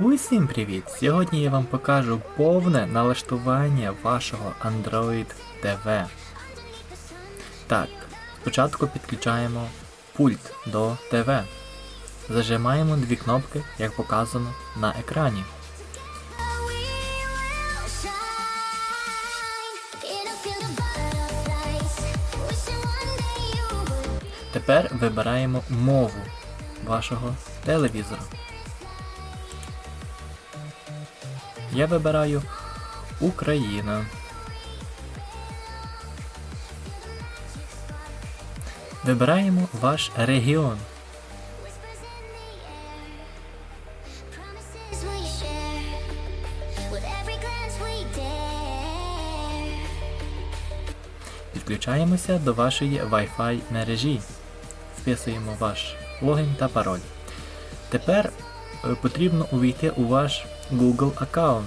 Усім привіт! Сьогодні я вам покажу повне налаштування вашого Android TV. Так, спочатку підключаємо пульт до ТВ. Зажимаємо дві кнопки, як показано на екрані. Тепер вибираємо мову вашого телевізора. Я вибираю Україна. Вибираємо ваш регіон. Підключаємося до вашої Wi-Fi мережі. Вписуємо ваш логін та пароль. Тепер е, потрібно увійти у ваш Google аккаунт.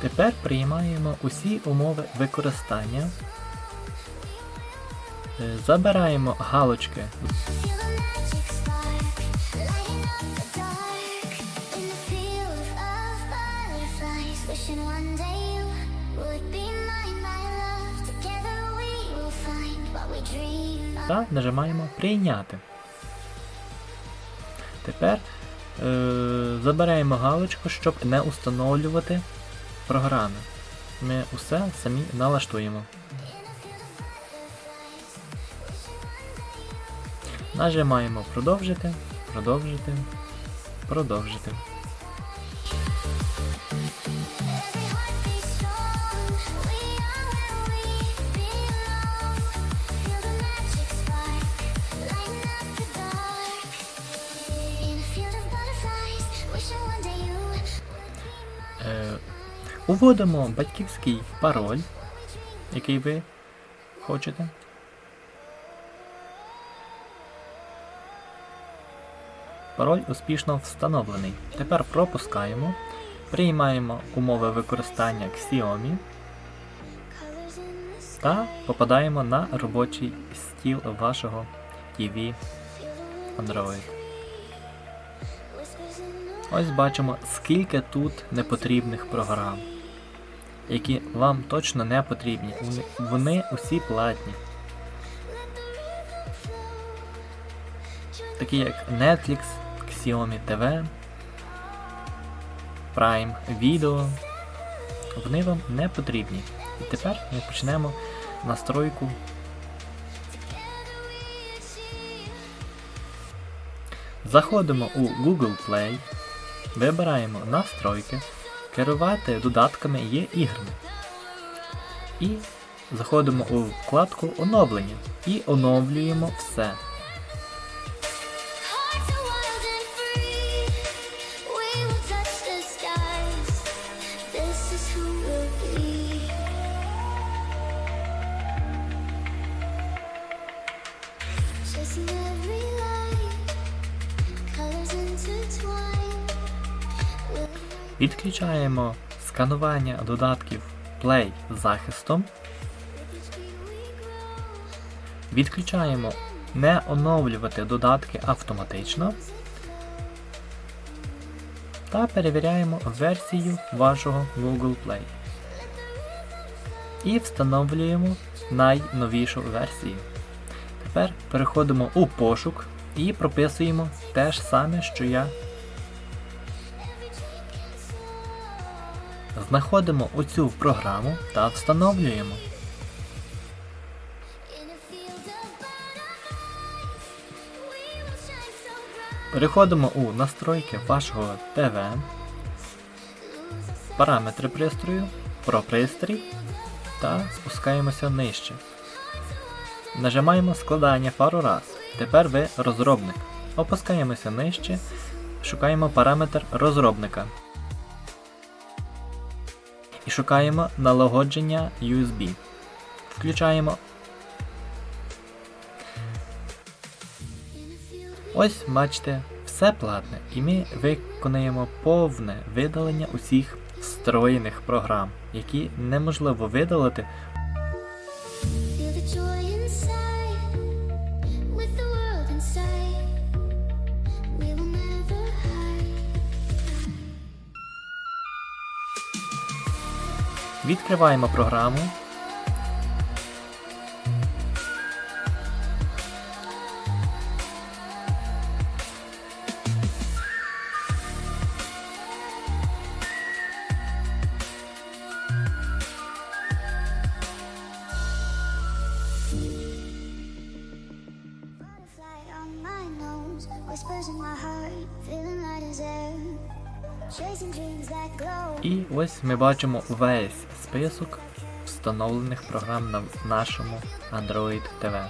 Тепер приймаємо усі умови використання. Е, Забираємо галочки та нажимаємо Прийняти. Тепер е, забираємо галочку, щоб не установлювати програми. Ми усе самі налаштуємо. Нажимаємо продовжити, продовжити, продовжити. Уводимо батьківський пароль, який ви хочете. Пароль успішно встановлений. Тепер пропускаємо, приймаємо умови використання Xiaomi та попадаємо на робочий стіл вашого TV Android. Ось бачимо, скільки тут непотрібних програм, які вам точно не потрібні. Вони, усі платні. Такі як Netflix, Xiaomi TV, Prime Video. Вони вам не потрібні. І тепер ми почнемо настройку. Заходимо у Google Play, вибираємо настройки, керувати додатками є іграми. І заходимо у вкладку оновлення і оновлюємо все. Colors intertwine. Відключаємо сканування додатків Play захистом. Відключаємо не оновлювати додатки автоматично. Та перевіряємо версію вашого Google Play. І встановлюємо найновішу версію. Тепер переходимо у пошук і прописуємо те ж саме, що я Знаходимо оцю програму та встановлюємо. Переходимо у настройки вашого ТВ, параметри пристрою, про пристрій та спускаємося нижче. Нажимаємо складання пару раз. Тепер ви розробник. Опускаємося нижче, шукаємо параметр розробника. І шукаємо налагодження USB. Включаємо Ось бачите, все платне, і ми виконаємо повне видалення усіх встроєних програм, які неможливо видалити Відкриваємо програму. Whispers in my heart, feeling light as air. І ось ми бачимо весь список встановлених програм на нашому Android TV.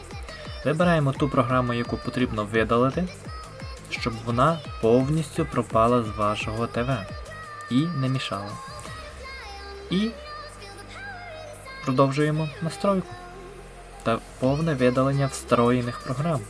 Вибираємо ту програму, яку потрібно видалити, щоб вона повністю пропала з вашого ТВ і не мішала. І продовжуємо настройку та повне видалення встроєних програм.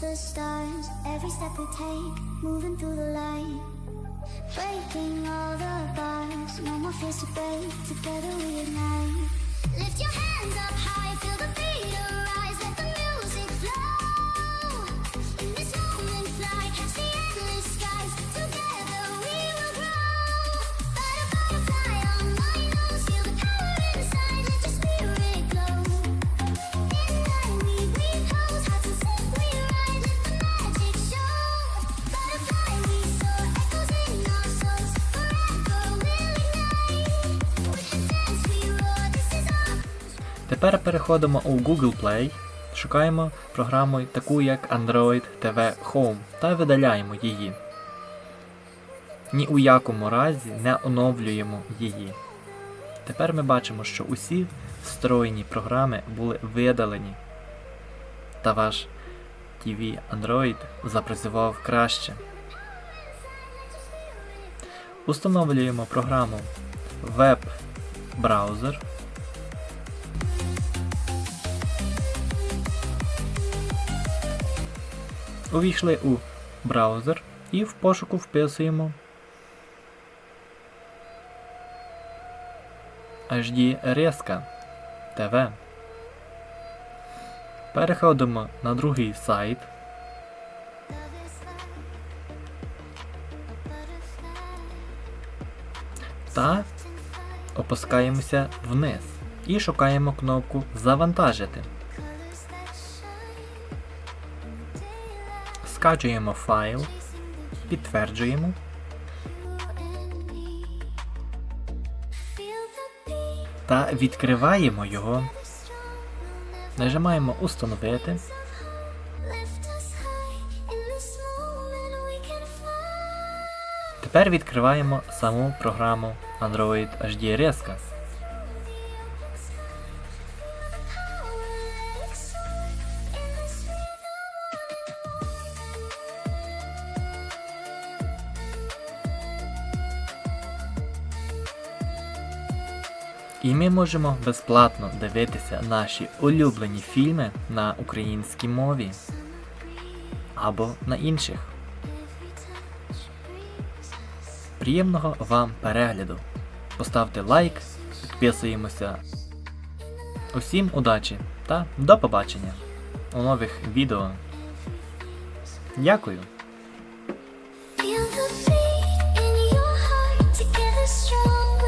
The stars, every step we take, moving through the light. Breaking all the bars, no more fears to break, together we ignite. Тепер переходимо у Google Play, шукаємо програму таку як Android TV Home та видаляємо її. Ні у якому разі не оновлюємо її. Тепер ми бачимо, що усі встроєні програми були видалені. Та ваш TV Android запрацював краще. Установлюємо програму веб-браузер. Увійшли у браузер і в пошуку вписуємо HD Резка TV. Переходимо на другий сайт та опускаємося вниз і шукаємо кнопку Завантажити. Скачуємо файл, підтверджуємо та відкриваємо його. Нажимаємо Установити. Тепер відкриваємо саму програму Android HD Резка. Ми можемо безплатно дивитися наші улюблені фільми на українській мові або на інших. Приємного вам перегляду. Поставте лайк, підписуємося. Усім удачі та до побачення у нових відео. Дякую! Feel the beat in your heart, together strong